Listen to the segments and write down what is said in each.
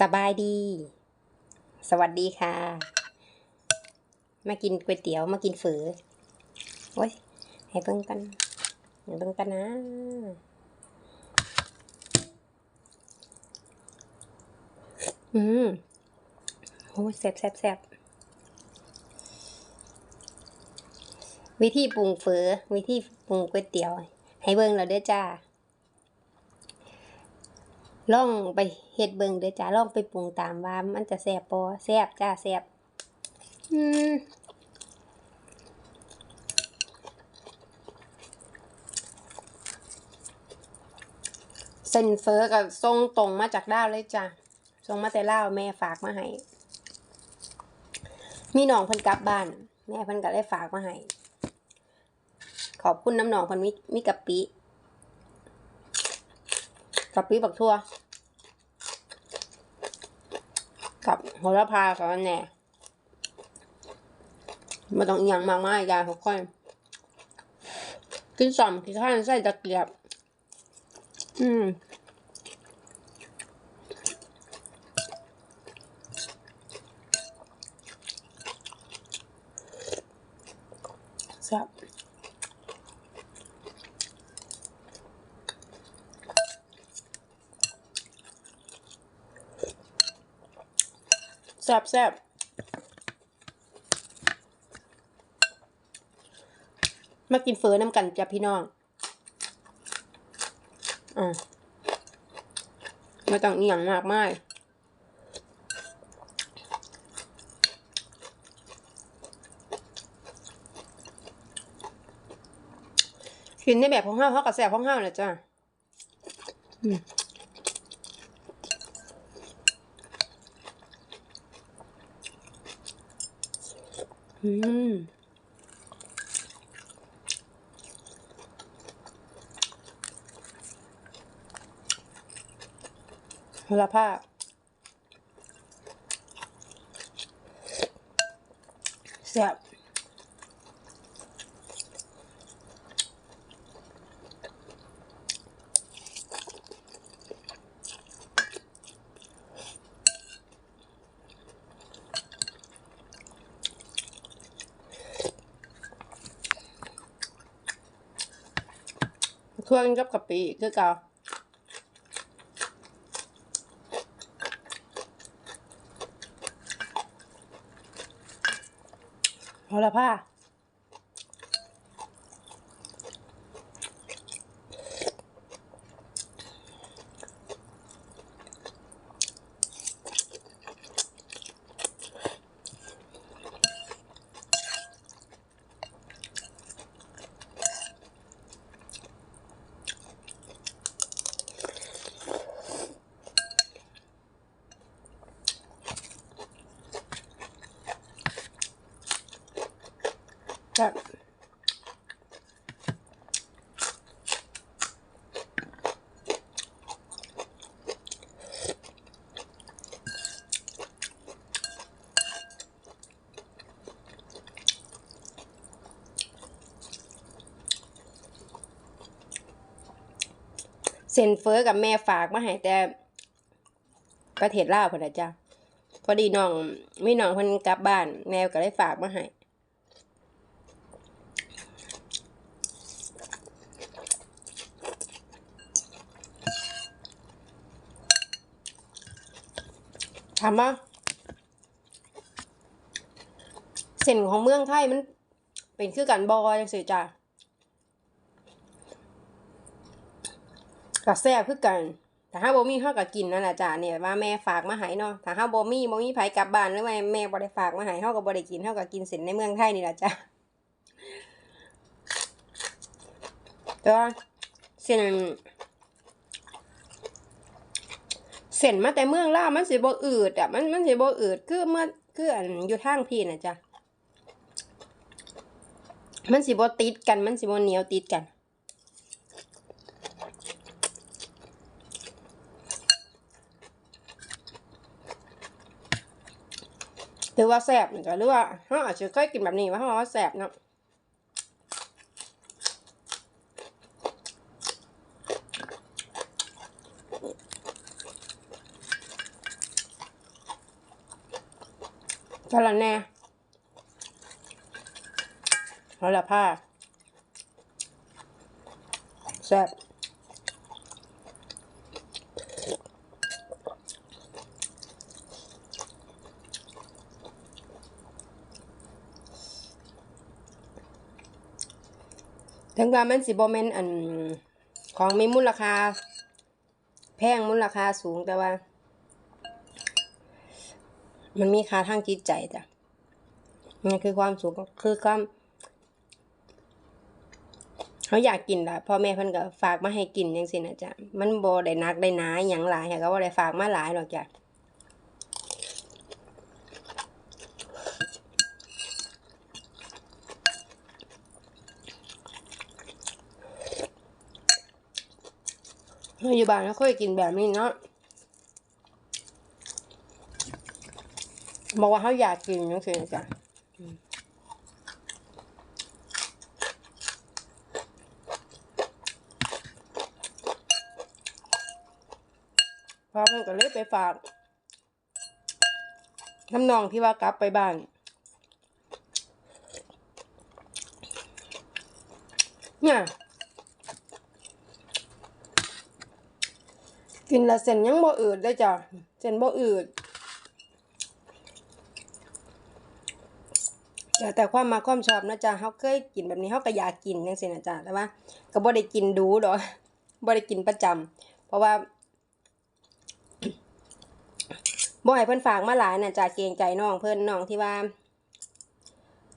สบายดี สวัสดีค่ะ มากินก๋วยเตี๋ยวมากินฝือโอ้ยให้เบิ่งกันให้เบิ่งกันนะอืมโอ้ยแซ่บแซ่บแซ่บวิธีปรุงเฝอวิธีปรุงก๋วยเตี๋ยว ให้เบิ่งเราเด้อจ้า ลองไปเฮ็ดเบิ่งเด้อจ้าลองไปปรุงตามว่ามันจะแซ่บบ่แซ่บจ้าแซ่บอืมเส้นเฟอร์กับทรงตรงมาจากด้าวเลยจ้ะทรงมาแต่ลาแม่ฝากมาให้ มีน้องเพิ่นกลับบ้าน แม่เพิ่นก็เลยฝากมาให้ ขอบคุณน้ำหนองเพิ่นมีมีกะปิ กะปิบักทั่ว กับโหระพากับอันแหน่ไม่ต้องอย่างมากมายยายทุกคนกินสอมกินข้าวใส่ตะเกียบ อืมแซ่บแซ่บแซ่บมากินเฟอน้ำกันจ้ะพี่น้อง อ่าไม่ต้องอหย่างมากมายกินในแบบของห้าวเขากับแสบของห้าวเลยจ้ะอืม อืมโหระพาแซ่บ เครื่องกับกะปิคือเก่าพอและผ้า ซ็นเฟอกับแม่ฝากมาให้แต่ประเทศลาวพุ่นน่ะจ้ะพอดีน้องมีน้องเพิ่นกลับบ้าน แม่ก็เลยฝากมาให้ถามว่าเส้นของเมืองไทยมันเป็นคือกันบอจังซี่จ้ะ ก็แซ่บคือกันถ้าห้าบ่มีเฮาก็กินนั่นแหละจ้ะเนี่ยว่าแม่ฝากมาให้เนาะถ้าห้าบ่มีบ่มีไผกลับบ้านหรือว่าแม่บ่ได้ฝากมาให้เฮาก็บ่ได้กินเฮาก็กินเส้นในเมืองไทยนี่แหละจ้ะแต่ว่าเส้นเส้นมาแต่เมืองลาวมันสิบ่อืดอะมันมันสิบ่อืดคือเมื่อคืออันอยู่ทางพี่น่ะจ้ะมันสิบ่ติดกันมันสิบ่เหนียวติดกัน ถือว่าแสบเหมือนกันหรือว่าฮะอาจจะเคยกินแบบนี้ว่าเขแสบเนาะจระแน่แล้วละผ้าแซ่บ ถึงว่ามันสิบ่แมนอันของมีมูลค่าแพงมูลค่าสูงแต่ว่า มันมีค่าทางจิตใจจ้ะนี่คือความสุขคือความเขาอยากกินละพ่อแม่เพิ่นก็ฝากมาให้กินจังซี่นะจ๊ะมันโบได้นักได้นาอย่างหลายค่ะก็บ่ได้ฝากมาหลายหรอกจ้ะ เราอยู่บ้านเราเคยกินแบบนี้เนาะบอกว่าเขาอยากกินจังซี่นะจ๊ะพอเพิ่นก็เลยไปฝากน้ำนองที่ว่ากลับไปบ้าน เนี่ย กินละเส้นยังบ่อืดเลยจ้ะเส้นบ่อืดแต่แต่ความมาความชอบนะจ๊ะเขาเคยกินแบบนี้เขาก็อยากกินจังซี่นะจ๊ะแต่ว่า ก็บ่ได้กินดูดอกบ่ได้กินประจำเพราะว่าบ่ให้เพิ่นฝากมาหลายนะจ้ะเกรงใจน้องเพิ่นน้องที่ว่า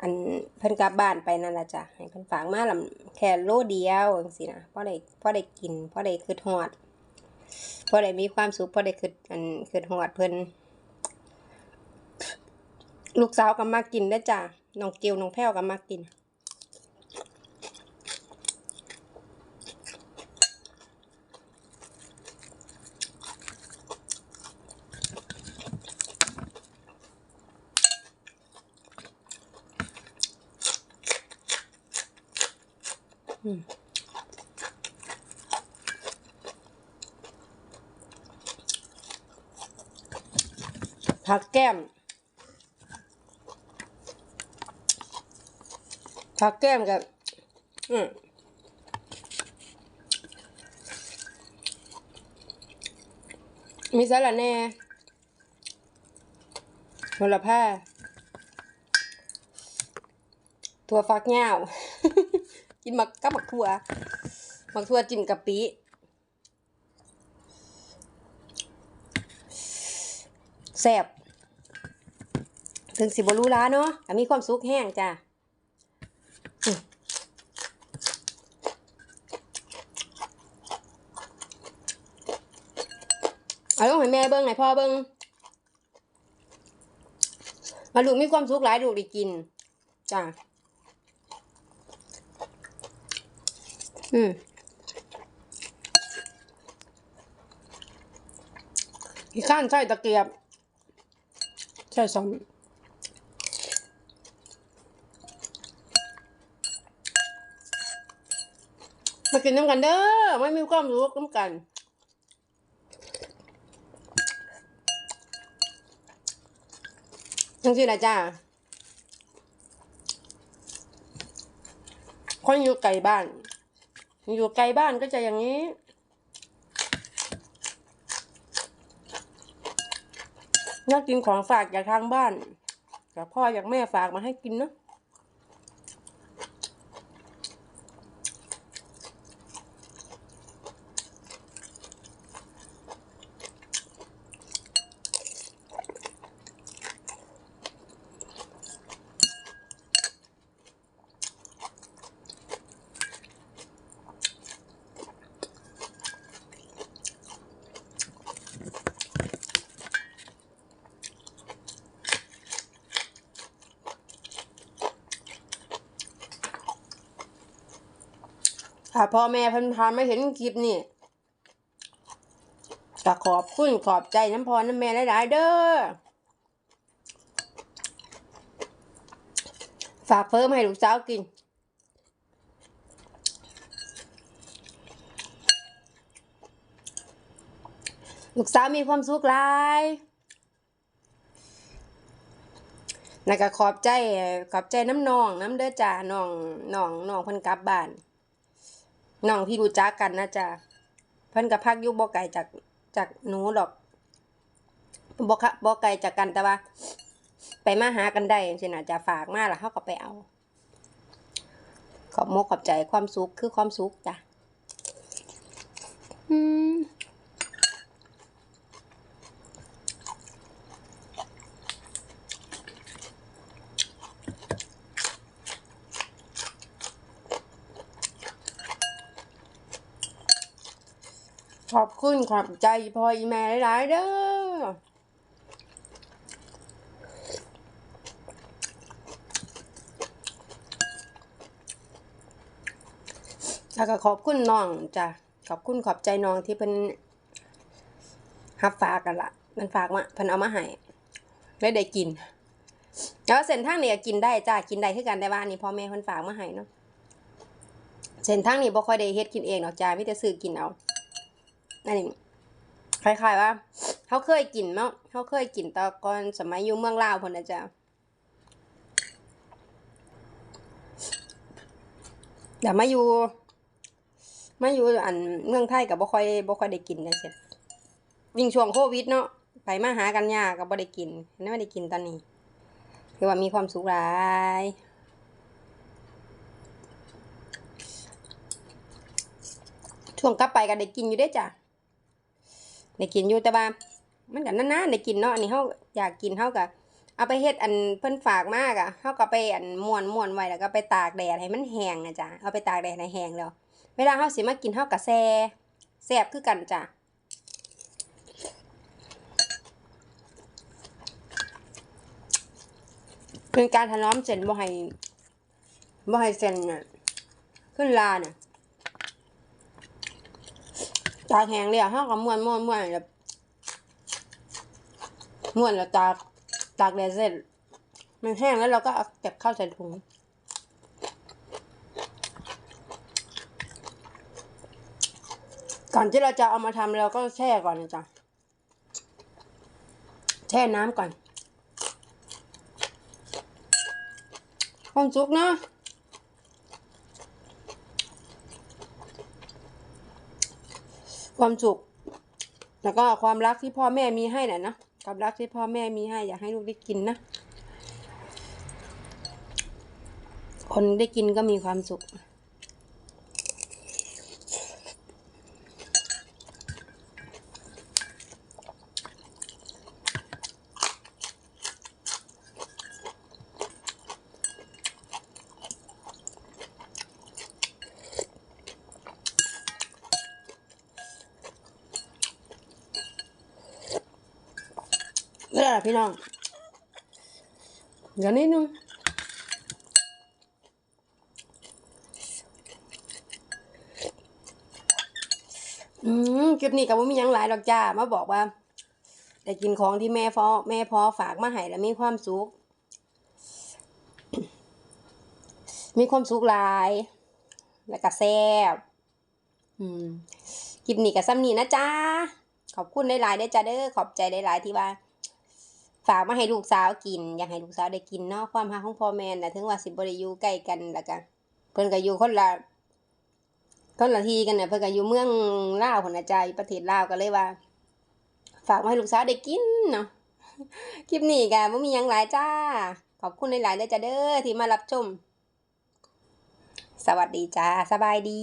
อันเพิ่นกลับบ้านไปนั่นละจ้ะให้เพิ่นฝากมาลำแค่โลเดียวจังซี่นะพอได้พอได้กินพอได้คิดฮอด พอได้มีความสุขพอได้คืออันคือหอดเพิ่นลูกสาวก็มากินได้จ้ะน้องเกียวน้องแพ้วก็มากิน ผักแก้ม ผักแก้มกับ อืมมีสาระแน่โหระพาถั่วฟักยาวกินหมักกับหมักถั่วหมักถั่วจิ้มกะปิแซ่บ ถึงสิบรู้ล้าเนาะแต่มีความสุขแห้งจ้ะอืมเอาลงให้แม่เบิ้งให้พ่อเบิ้งมาลูกมีความสุขหลายลูกได้กินจ้ะอืมอีกข้านใช่ตะเกียบใช่สอง มากินน้ำกันเด้อไม่มีความรู้น้ำกันจังสินะจ้าคนอยู่ไกลบ้าน อยู่ไกลบ้านก็จะอย่างนี้อยากกินของฝากจากทางบ้านจากพ่อจากแม่ฝากมาให้กินเนอะ ถ้าพ่อแม่เพันพาไม่เห็นคลิปนี่ก็ขอบคุณขอบใจน้ำพรน้ำแม่หลายๆเด้อ ฝากเพิ่มให้ลูกสาวกิน ลูกสาวมีความสุขหลายแล้วก็ขอบใจขอบใจน้ำนองน้ำเด้อจ้าน้องน้องน้องเพิ่นกลับบ้าน น้องที่รู้จักกันนะจ๊ะเพิ่นก็พักยุบบ่ไก่จากจากหนูหรอกบ่คะบ่ไก่จากกันแต่ว่า ไปมาหากันได้จังซี่น่ะจะฝากมาล้วเขาก็ไปเอา ขอบมกขอบใจความสุขคือความสุขจ้ะอืม ขอบคุณขอบใจพ่ออีแม่หลาย ๆ เด้อแล้วก็ขอบคุณน้องจ้ะขอบคุณขอบใจน้องที่เพิ่นรับฝากกันละมันฝากมาเพิ่นเอามาให้แล้วได้กิน แล้วเส้นทางนี้ก็กินได้จ้ะกินได้คือกันแต่ว่านนี่พ่อแม่เพิ่นฝากมาให้เนาะเส้นทางนี้บ่ค่อยได้เฮ็ดกินเองดอกจ้ามีแต่ซื้อกินเอา อันนี้คล้ายๆว่าเขาเคยกินเนาะเขาเคยกินตอนก่อนสมัยอยู่เมืองลาวพุ่นนะจ๊ะแต่มาอยู่มาอยู่อันเมืองไทยกับบ่ค่อยบ่ค่อยได้กินจังซี่ยิ่งช่วงโควิดเนาะไปมาหากันยากก็บ่ได้กินนั่นไม่ได้กินตอนนี้คือว่ามีความสุขหลายช่วงกลับไปก็ได้กินอยู่ได้จ้ะ ได้กินอยู่แต่ว่ามันก็นานๆได้กินเนาะอันนี้เฮาอยากกินเฮาก็เอาไปเฮ็ดอันเพิ่นฝากมากอะเฮาก็ไปอันมวนมวนไว้แล้วก็ไปตากแดดให้มันแห้งนะจ๊ะเอาไปตากแดดให้แห้งแล้ว เวลาเฮาสิมากินเฮาก็แซ่แซ่บคือกันจ้ะเป็นการถนอมเส้นบ่ให้บ่ให้เส้นน่ะขึ้นลาน่ะ ตาแห้งเลยอะห้าก็ม้วนม้วนม้วนแบบม้วนแล้วตากตากแดดเสร็จ มันแห้งแล้วเราก็เอาเก็บข้าวใส่ถุงก่อนที่เราจะเอามาทำเราก็แช่ก่อนนะจ๊ะแช่น้ำก่อนความสุกเนาะ ความสุข แล้วก็ความรักที่พ่อแม่มีให้น่ะนะความรักที่พ่อแม่มีให้อยากให้ลูกได้กินนะ คนได้กินก็มีความสุข เดี๋ยวนิดนึงอืมคลิปนี้ก็บ่มียังหลายดอกจ้า มาบอกว่าได้กินของที่แม่พอแม่พอฝากมาให้แล้วมีความสุข มีความสุขหลาย แล้วก็แซ่บอืมคลิปนี้ก็ซ้ำนี้นะจ้าขอบคุณหลายๆได้จ้าเด้อขอบใจหลายๆที่ว่า ฝากมาให้ลูกสาวกิน อยากให้ลูกสาวได้กินเนาะความรักของพ่อแม่น่ะถึงว่าสิบ่ได้อยู่ใกล้กันแล้วก็เพิ่นก็อยู่คนละคนละทีกันน่ะเพิ่นก็อยู่เมืองลาวพุ่นน่ะจ้าอยู่ประเทศลาวก็เลยว่า ฝากมาให้ลูกสาวได้กินเนาะคลิปนี้ก็บ่มียังหลายจ้า ขอบคุณหลายๆเด้อจ้าเด้อที่มารับชม สวัสดีจ้าสบายดี